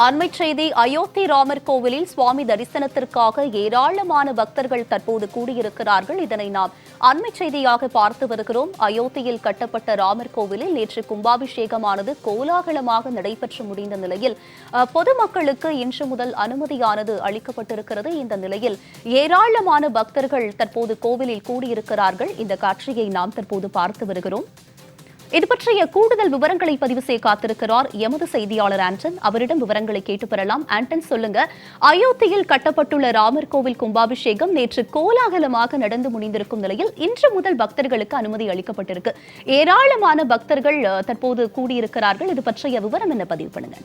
அண்மை செய்தி அயோத்தி ராமர் கோவிலில் சுவாமி தரிசனத்திற்காக ஏராளமான பக்தர்கள் தற்போது கூடியிருக்கிறார்கள். இதனை நாம் அண்மை செய்தியாக பார்த்து வருகிறோம். அயோத்தியில் கட்டப்பட்ட ராமர் கோவிலில் நேற்று கும்பாபிஷேகமானது கோலாகலமாக நடைபெற்று முடிந்த நிலையில் பொதுமக்களுக்கு இன்று முதல் அனுமதியானது அளிக்கப்பட்டிருக்கிறது. இந்த நிலையில் ஏராளமான பக்தர்கள் தற்போது கோவிலில் கூடியிருக்கிறார்கள். இந்த காட்சியை நாம் தற்போது பார்த்து வருகிறோம். இது பற்றிய கூடுதல் விவரங்களை பதிவு செய்ய காத்திருக்கிறார் எமது செய்தியாளர் ஆண்டன். அவரிடம் விவரங்களை கேட்டு பெறலாம். ஆண்டன் சொல்லுங்க. அயோத்தியில் கட்டப்பட்டுள்ள ராமர் கோவில் கும்பாபிஷேகம் நேற்று கோலாகலமாக நடந்து முடிந்திருக்கும் நிலையில் இன்று முதல் பக்தர்களுக்கு அனுமதி அளிக்கப்பட்டிருக்கு. ஏராளமான பக்தர்கள் தற்போது கூடியிருக்கிறார்கள். இது பற்றிய விவரம் என்ன? பதிவு பண்ணுங்க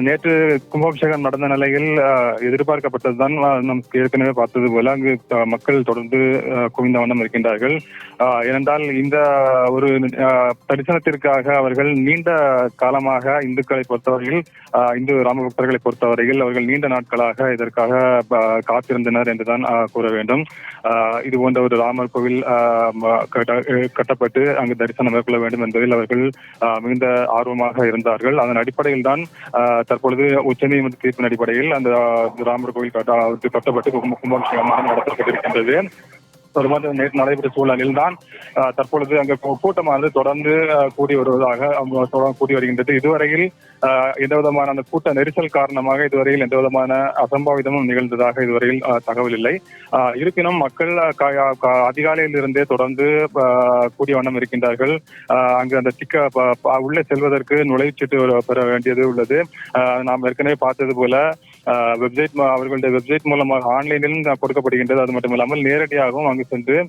நேற்று கும்பாபிஷேகம் நடந்த நிலையில் எதிர்பார்க்கப்பட்டதுதான் ஆ, நமக்கு ஏற்கனவே பார்த்தது போல அங்கு மக்கள் தொடர்ந்து குவிந்த வண்ணம் இருக்கின்றார்கள். ஏனென்றால் இந்த ஒரு தரிசனத்திற்காக அவர்கள் நீண்ட காலமாக இந்துக்களை பொறுத்தவரையில் இந்து ராம பக்தர்களை பொறுத்தவரையில் அவர்கள் நீண்ட நாட்களாக இதற்காக காத்திருந்தனர் என்றுதான் கூற வேண்டும். இது போன்ற ஒரு ராமர் கோவில் கட்டப்பட்டு அங்கு தரிசனம் மேற்கொள்ள வேண்டும் என்பதில் அவர்கள் மிகுந்த ஆர்வமாக இருந்தார்கள். அதன் அடிப்படையில் தான் ஆஹ் தற்பொழுது உச்சநீதிமன்ற தீர்ப்பின் அடிப்படையில் அந்த ராமர் கோவில் கட்ட- கட்டப்பட்டு கும்ப- கும்பாபிஷேகமாக நடத்தப்பட்டிருக்கின்றது. ஒரு நேற்று நடைபெற்ற சூழலில் தான் தற்பொழுது அங்கு கூட்டமானது தொடர்ந்து கூடி வருவதாக கூடி வருகின்றது. இதுவரையில் ஆஹ் எந்த விதமான அந்த கூட்ட நெரிசல் காரணமாக இதுவரையில் எந்த விதமான அசம்பாவிதமும் நிகழ்ந்ததாக இதுவரையில் தகவல் இல்லை. ஆஹ் இருப்பினும் மக்கள் கா- அதிகாலையில் இருந்தே தொடர்ந்து கூடிய வண்ணம் இருக்கின்றார்கள். அங்கு அந்த சிக்க உள்ளே செல்வதற்கு நுழைவுச்சீட்டு பெற வேண்டியது உள்ளது. ஆஹ் நாம் ஏற்கனவே பார்த்தது போல வெப்சைட் அவர்களுடைய வெப்சைட் மூலமாக ஆன்லைனிலும் கொடுக்கப்படுகின்றது. அது மட்டும் இல்லாமல் நேரடியாகவும் அங்கு சென்று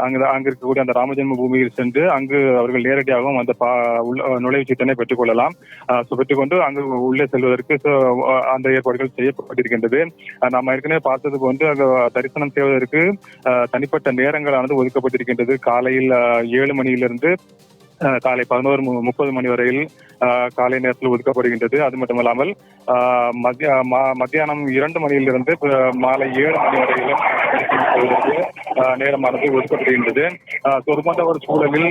அங்கு அங்கு இருக்கக்கூடிய அந்த ராமஜென்ம பூமியில் சென்று அங்கு அவர்கள் நேரடியாகவும் அந்த பா- உள்ள- பெற்றுக்கொள்ளலாம் ஆஹ் பெற்றுக்கொண்டு அங்கு உள்ளே செல்வதற்கு அந்த ஏற்பாடுகள் செய்யப்பட்டிருக்கின்றது. நாம் ஏற்கனவே பார்த்தது போன்று அங்கு தரிசனம் செய்வதற்கு தனிப்பட்ட நேரங்களானது ஒதுக்கப்பட்டிருக்கின்றது. காலையில் ஏழு மணியிலிருந்து காலை பதினோரு மு- முப்பது மணி வரையில் ஆஹ் காலை நேரத்தில் ஒதுக்கப்படுகின்றது. அது மட்டுமல்லாமல் ஆஹ் மத்திய மா- மத்தியானம் இரண்டு மணியிலிருந்து மாலை ஏழு மணி வரையிலும் நேரமானது ஒதுக்கப்படுகின்றது ஆஹ் ஒரு சூழலில்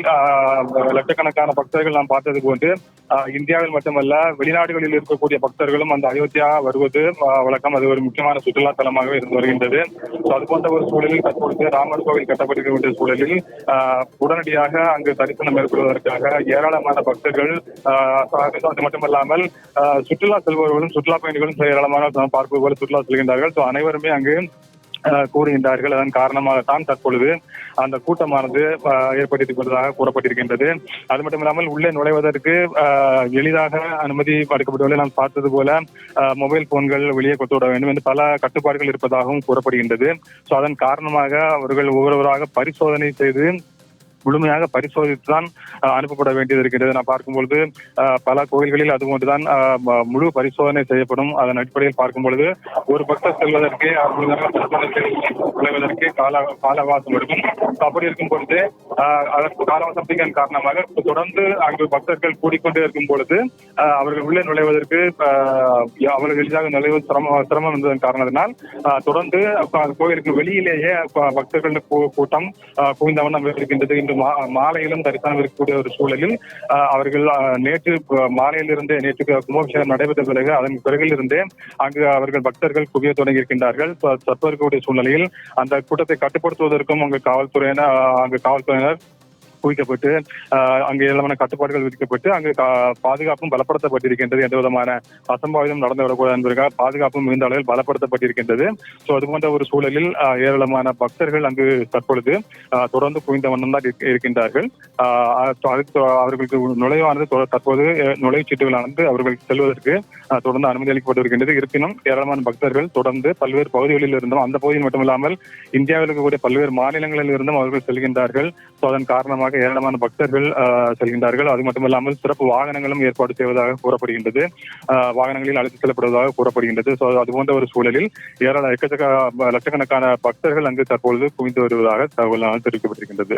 லட்சக்கணக்கான பக்தர்கள் நாம் பார்த்தது போன்று இந்தியாவில் மட்டுமல்ல வெளிநாடுகளில் இருக்கக்கூடிய பக்தர்களும் அந்த அயோத்தியா வருவது வழக்கம். அது ஒரு முக்கியமான சுற்றுலா தலமாக இருந்து வருகின்றது. அது போன்ற ஒரு சூழலில் தற்பொழுது ராமர் கோவில் கட்டப்பட்டிருக்கின்ற சூழலில் ஆஹ் உடனடியாக அங்கு தரிசனம் மேற்கொள்வதற்காக ஏராளமான பக்தர்கள் ஆஹ் அது மட்டுமல்லாமல் ஆஹ் சுற்றுலா செல்பவர்களும் சுற்றுலா பயணிகளும் ஏராளமான பார்ப்பது போல சுற்றுலா செல்கின்றார்கள். ஸோ அனைவருமே அங்கு கூறுகின்றார்கள். அதன் காரணமாகத்தான் தற்பொழுது அந்த கூட்டமானது ஏற்படுத்திக் கொண்டதாக கூறப்பட்டிருக்கின்றது. அது மட்டும் இல்லாமல் உள்ளே நுழைவதற்கு எளிதாக அனுமதி அளிக்கப்பட்டுள்ள நாம் பார்த்தது போல மொபைல் போன்கள் வெளியே கொடுத்து விட வேண்டும் என்று பல கட்டுப்பாடுகள் இருப்பதாகவும் கூறப்படுகின்றது. ஸோ அதன் காரணமாக அவர்கள் ஒவ்வொருவராக பரிசோதனை செய்து முழுமையாக பரிசோதித்து தான் அனுப்பப்பட வேண்டியது இருக்கிறது. நான் பார்க்கும்பொழுது பல கோயில்களில் அது போன்றுதான் முழு பரிசோதனை செய்யப்படும். அதன் அடிப்படையில் பார்க்கும் பொழுது ஒரு பக்தர் செல்வதற்கு செல்வதற்கு கால காலவாசம் இருக்கும் அப்படி இருக்கும் பொழுது அதற்கு காலவாசத்தின் காரணமாக தொடர்ந்து அங்கு பக்தர்கள் கூடிக்கொண்டே இருக்கும் பொழுது அவர்கள் உள்ளே நுழைவதற்கு அவர்கள் எளிதாக நுழைவது சிரமம் சிரமம் இருந்ததன் காரணத்தினால் தொடர்ந்து கோயிலுக்கு வெளியிலேயே பக்தர்கள் கூட்டம் குவிந்த வண்ணம் இருக்கின்றது. இன்று மாலையிலும் தரிசனம் இருக்கக்கூடிய ஒரு சூழலில் அவர்கள் நேற்று மாலையிலிருந்தே நேற்று கும்பாபிஷேகம் நடைபெற்ற பிறகு அதன் பிறகிலிருந்தே அங்கு அவர்கள் பக்தர்கள் குவிய தொடங்கி இருக்கின்றார்கள் தற்போது இருக்கக்கூடிய சூழ்நிலையில் அந்த கூட்டத்தை கட்டுப்படுத்துவதற்கும் அங்கு காவல்துறையினர் அங்கு காவல்துறையினர் குவிக்கப்பட்டு அங்கு ஏராளமான கட்டுப்பாடுகள் விதிக்கப்பட்டு அங்கு பாதுகாப்பும் பலப்படுத்தப்பட்டிருக்கின்றது எந்த விதமான அசம்பாவிதம் நடந்து வரக்கூடாது என்பதற்காக பாதுகாப்பும் மிகுந்த அளவில் பலப்படுத்தப்பட்டிருக்கின்றது. ஸோ அது போன்ற ஒரு சூழலில் ஏராளமான பக்தர்கள் அங்கு தற்பொழுது தொடர்ந்து குவிந்த வண்ணம் தான் இருக்கின்றார்கள். அவர்களுக்கு நுழைவானது தற்போது அஹ், நுழைவுச்சீட்டுகளானது அவர்கள் செல்வதற்கு தொடர்ந்து அனுமதி அளிக்கப்பட்டு வருகின்றது இருப்பினும் ஏராளமான பக்தர்கள் தொடர்ந்து பல்வேறு பகுதிகளில் இருந்தும் அந்த பகுதியில் மட்டுமில்லாமல் இந்தியாவில் இருக்கக்கூடிய பல்வேறு மாநிலங்களில் இருந்தும் அவர்கள் செல்கின்றார்கள். ஸோ அதன் காரணமாக ஏராளமான பக்தர்கள் ஆஹ், செல்கின்றார்கள். அது மட்டுமில்லாமல் சிறப்பு வாகனங்களும் ஏற்பாடு செய்வதாக கூறப்படுகின்றது. ஆஹ், வாகனங்களில் அழைத்து செல்லப்படுவதாக கூறப்படுகின்றது. ஸோ அது போன்ற ஒரு சூழலில் ஏராள எக்கச்சக்க லட்சக்கணக்கான பக்தர்கள் அங்கு தற்பொழுது குவிந்து வருவதாக தகவல் தெரிவிக்கப்பட்டிருக்கின்றது.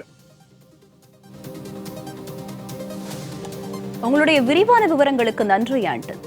உங்களுடைய விரிவான விவரங்களுக்கு நன்றி ஆண்டன்.